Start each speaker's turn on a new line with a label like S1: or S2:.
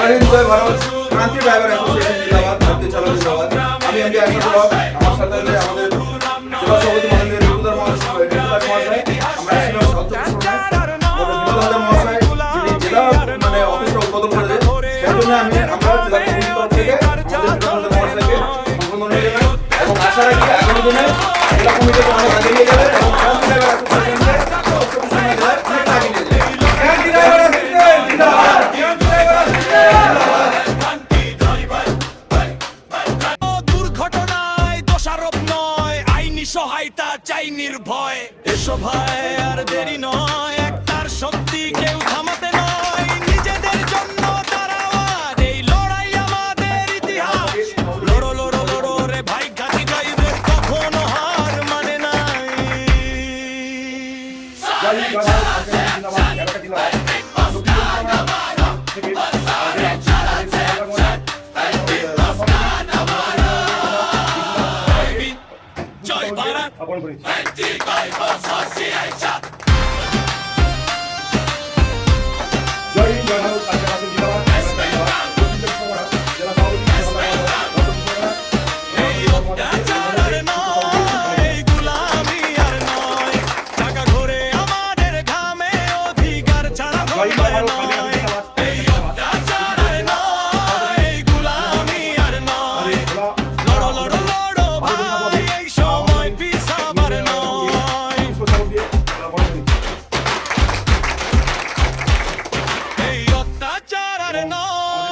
S1: হিন্দ জয় Bharat, Kranti driver association জিন্দাবাদ, ভারতীয় চালক জিন্দাবাদ। আমি এমডি আশাদ হক আমার সাথে আমাদের জেলা সভাপতি মাননীয় রিপুদার মহাশয় মহাশয়, আমরা মানে আশা রাখি আগামী দিনে জেলা কমিটিকে অনেক আগে নিয়ে
S2: সহায়তা চাই নির্ভয়। এসো ভাই আর দেরি নয় একটার শক্তি কেউ থামাতে নয়। নিজেদের জন্য দাঁড়াওয়ার এই লড়াই আমাদের ইতিহাস। লড়ো লড়ো লড়ো রে ভাই গাড়ি ড্রাইভার কখনো হার মানে নাই। आपण আর নয়, এই গুলামি